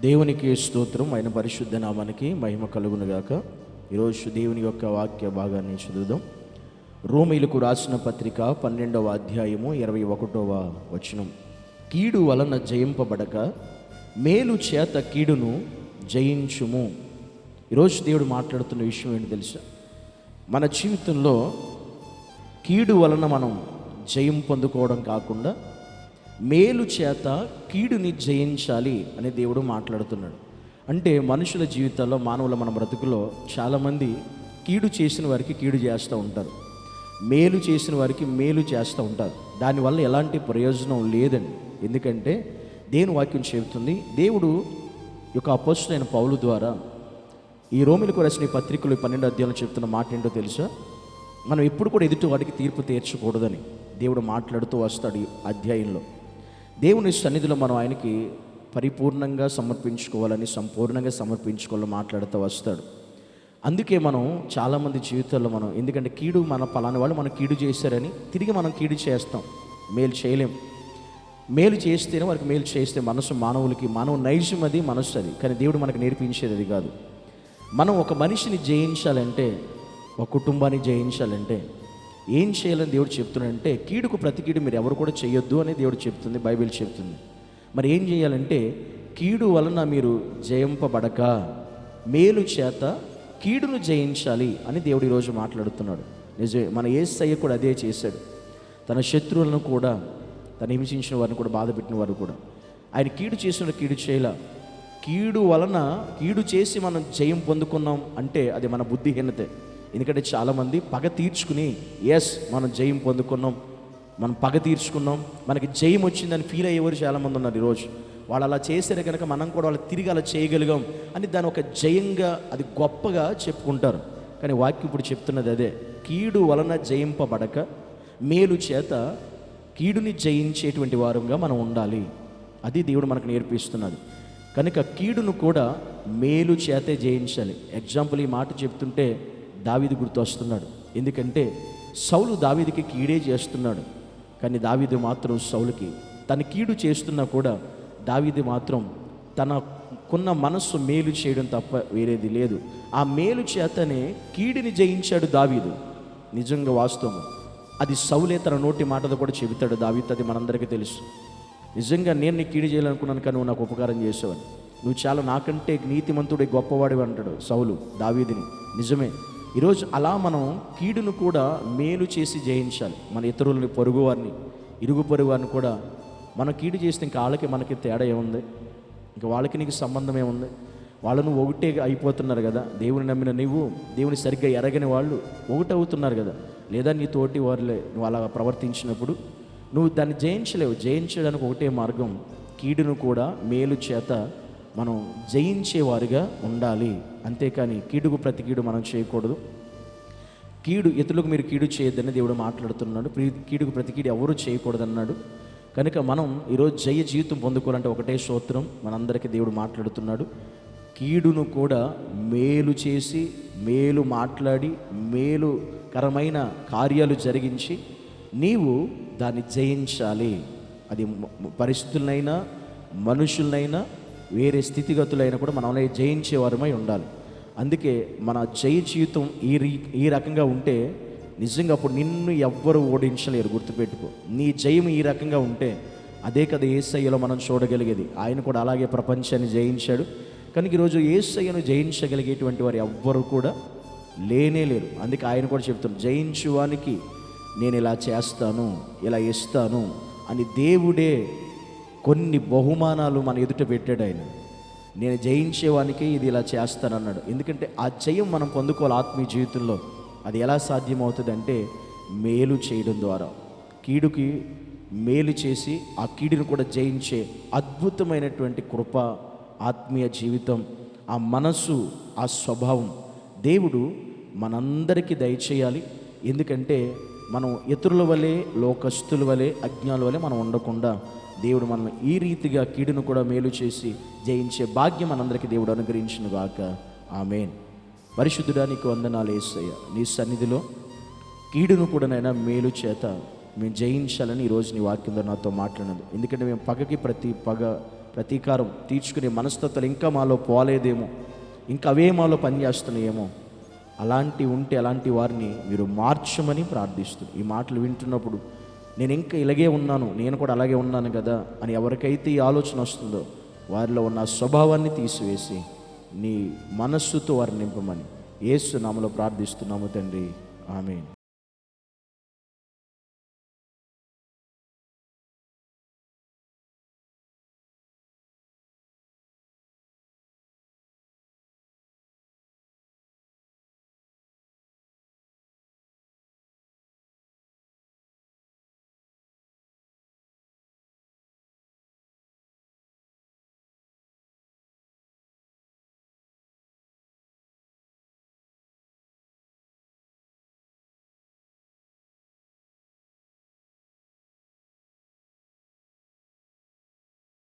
దేవునికి స్తోత్రం ఆయన పరిశుద్ధ నామానికి మహిమ కలుగునుగాక. ఈరోజు దేవుని యొక్క వాక్య భాగాన్ని చదువుదాం. రోమిలకు రాసిన పత్రిక పన్నెండవ అధ్యాయము ఇరవై ఒకటవ వచనం. కీడు వలన జయింపబడక మేలు చేత కీడును జయించుము. ఈరోజు దేవుడు మాట్లాడుతున్న విషయం ఏంటి తెలుసా? మన జీవితంలో కీడు వలన మనం జయం పొందుకోవడం కాకుండా మేలు చేత కీడుని జయించాలి అని దేవుడు మాట్లాడుతున్నాడు. అంటే మనుషుల జీవితాల్లో మానవుల మన బ్రతుకులో చాలామంది కీడు చేసిన వారికి కీడు చేస్తూ ఉంటారు. మేలు చేసిన వారికి మేలు చేస్తూ ఉంటారు. దానివల్ల ఎలాంటి ప్రయోజనం లేదండి. ఎందుకంటే దేని వాక్యం చెబుతుంది దేవుడు యొక్క అపోస్తులైన పౌలు ద్వారా ఈ రోమిలకు రాసిన పత్రికలు పన్నెండు అధ్యాయంలో చెప్తున్న మాట ఏంటో తెలుసా? మనం ఎప్పుడు కూడా ఎదుటి వాడికి తీర్పు తీర్చకూడదని దేవుడు మాట్లాడుతూ వస్తాడు ఈ అధ్యాయంలో. దేవుని సన్నిధిలో మనం ఆయనకి పరిపూర్ణంగా సమర్పించుకోవాలని సంపూర్ణంగా సమర్పించుకోవాలని మాట్లాడుతూ వస్తాడు. అందుకే మనం చాలామంది జీవితాల్లో మనం ఎందుకంటే కీడు మన పలాని వాళ్ళు మనం కీడు చేశారని తిరిగి మనం కీడు చేస్తాం. మేలు చేయలేం. మేలు చేస్తేనే వారికి మేలు చేస్తే మనసు మానవులకి మానవ నైజం అది మనసు అది. కానీ దేవుడు మనకు నేర్పించేది అది కాదు. మనం ఒక మనిషిని జయించాలంటే ఒక కుటుంబాన్ని జయించాలంటే ఏం చేయాలని దేవుడు చెప్తున్నాడంటే కీడుకు ప్రతి కీడు మీరు ఎవరు కూడా చేయొద్దు అని దేవుడు చెప్తుంది బైబిల్ చెప్తుంది. మరి ఏం చేయాలంటే కీడు వలన మీరు జయింపబడక మేలు చేత కీడును జయించాలి అని దేవుడు ఈరోజు మాట్లాడుతున్నాడు. నిజమే మన ఏసయ్య కూడా అదే చేశాడు. తన శత్రువులను కూడా తను హింసించిన వారిని కూడా బాధపెట్టిన వారు కూడా. ఆయన కీడు చేసిన కీడు చేయలా. కీడు వలన కీడు చేసి మనం జయం పొందుకున్నాం అంటే అది మన బుద్ధిహీనతే. ఎందుకంటే చాలామంది పగ తీర్చుకుని ఎస్ మనం జయం పొందుకున్నాం. మనం పగ తీర్చుకున్నాం. మనకి జయం వచ్చిందని ఫీల్ అయ్యేవారు చాలామంది ఉన్నారు ఈరోజు. వాళ్ళు అలా చేశారు కనుక మనం కూడా వాళ్ళు తిరిగి అలా చేయగలిగాం అని దాని ఒక జయంగా అది గొప్పగా చెప్పుకుంటారు. కానీ వాక్యం ఇప్పుడు చెప్తున్నది అదే కీడు వలన జయింపబడక మేలు చేత కీడుని జయించేటువంటి వారంగా మనం ఉండాలి. అది దేవుడు మనకు నేర్పిస్తున్నది. కనుక కీడును కూడా మేలు చేతే జయించాలి. ఎగ్జాంపుల్ ఈ మాట చెప్తుంటే దావీదు గుర్తొస్తున్నాడు ఎందుకంటే సౌలు దావీదికి కీడే చేస్తున్నాడు. కానీ దావీదు మాత్రం సౌలుకి తన కీడు చేస్తున్నా కూడా దావీదు మాత్రం తనకున్న మనస్సు మేలు చేయడం తప్ప వేరేది లేదు. ఆ మేలు చేతనే కీడిని జయించాడు దావీదు. నిజంగా వాస్తవం. అది సౌలే తన నోటి మాటతో కూడా చెబుతాడు దావీదు అది మనందరికీ తెలుసు. నిజంగా నేను నీ కీడు చేయాలనుకున్నాను కానీ నువ్వు నాకు ఉపకారం చేసావని నువ్వు చాలా నాకంటే నీతిమంతుడే గొప్పవాడివి అంటాడు సౌలు దావీదిని. నిజమే. ఈరోజు అలా మనం కీడును కూడా మేలు చేసి జయించాలి. మన ఇతరులని పొరుగు వారిని ఇరుగు పొరుగు వారిని కూడా. మనం కీడు చేస్తే ఇంకా వాళ్ళకి మనకి తేడా ఏముంది? ఇంకా వాళ్ళకి నీకు సంబంధం ఏముంది? వాళ్ళను ఒకటే అయిపోతున్నారు కదా. దేవుని నమ్మిన నీవు దేవుని సరిగ్గా ఎరగని వాళ్ళు ఒకటవుతున్నారు కదా. లేదా నీ తోటి వారిలే నువ్వు అలా ప్రవర్తించినప్పుడు నువ్వు దాన్ని జయించలేవు. జయించడానికి ఒకటే మార్గం కీడును కూడా మేలు చేత మనం జయించేవారుగా ఉండాలి. అంతేకాని కీడుకు ప్రతి కీడు మనం చేయకూడదు. కీడు ఇతరులకు మీరు కీడు చేయొద్దని దేవుడు మాట్లాడుతున్నాడు. ప్రీ కీడుకు ప్రతి కీడు ఎవరు చేయకూడదన్నాడు. కనుక మనం ఈరోజు జయ జీవితం పొందుకోవాలంటే ఒకటే స్తోత్రం మనందరికీ దేవుడు మాట్లాడుతున్నాడు. కీడును కూడా మేలు చేసి మేలు మాట్లాడి మేలుకరమైన కార్యాలు జరిగించి నీవు దాన్ని జయించాలి. అది పరిస్థితులనైనా మనుషులనైనా వేరే స్థితిగతులైనా కూడా మనం జయించేవారమై ఉండాలి. అందుకే మన జయ జీవితం ఈ రీ ఈ రకంగా ఉంటే నిజంగా అప్పుడు నిన్ను ఎవ్వరు ఓడించలేరు గుర్తుపెట్టుకో. నీ జయం ఈ రకంగా ఉంటే అదే కదా ఏసయ్యలో మనం చూడగలిగేది. ఆయన కూడా అలాగే ప్రపంచాన్ని జయించాడు. కనుక ఈరోజు ఏసయ్యను జయించగలిగేటువంటి వారు ఎవ్వరు కూడా లేనే లేరు. అందుకే ఆయన కూడా చెప్తున్నారు జయించువానికి నేను ఇలా చేస్తాను ఇలా ఇస్తాను అని దేవుడే కొన్ని బహుమానాలు మన ఎదుట పెట్టాడు ఆయన. నేను జయించేవానికి ఇది ఇలా చేస్తానన్నాడు. ఎందుకంటే ఆ జయం మనం పొందుకోవాలి ఆత్మీయ జీవితంలో. అది ఎలా సాధ్యమవుతుంది అంటే మేలు చేయడం ద్వారా. కీడుకి మేలు చేసి ఆ కీడును కూడా జయించే అద్భుతమైనటువంటి కృప ఆత్మీయ జీవితం ఆ మనస్సు ఆ స్వభావం దేవుడు మనందరికీ దయచేయాలి. ఎందుకంటే మనం ఇతరుల వలె లోకస్తుల వలె అజ్ఞానుల వలె మనం ఉండకుండా దేవుడు మనల్ని ఈ రీతిగా కీడును కూడా మేలు చేసి జయించే భాగ్యం మనందరికీ దేవుడు అనుగ్రహించును గాక. ఆమెన్. పరిశుద్ధుడా నీకు వందనాలు వేసయ్య నీ సన్నిధిలో కీడును కూడా నైనా మేలు చేత మేము జయించాలని ఈరోజు నీ వాక్యంలో నాతో మాట్లాడినది. ఎందుకంటే మేము పగకి ప్రతి పగ ప్రతీకారం తీర్చుకునే మనస్తత్వాలు ఇంకా మాలో పోలేదేమో ఇంకా అవే మాలో పనిచేస్తున్నాయేమో. అలాంటి ఉంటే అలాంటి వారిని మీరు మార్చమని ప్రార్థిస్తుంది ఈ మాటలు వింటున్నప్పుడు నేను ఇంకా ఇలాగే ఉన్నాను నేను కూడా అలాగే ఉన్నాను కదా అని ఎవరికైతే ఈ ఆలోచన వస్తుందో వారిలో ఉన్న స్వభావాన్ని తీసివేసి నీ మనస్సుతో వారిని నింపమని ఏసు నామలో ప్రార్థిస్తున్నాము తండ్రి. ఆమె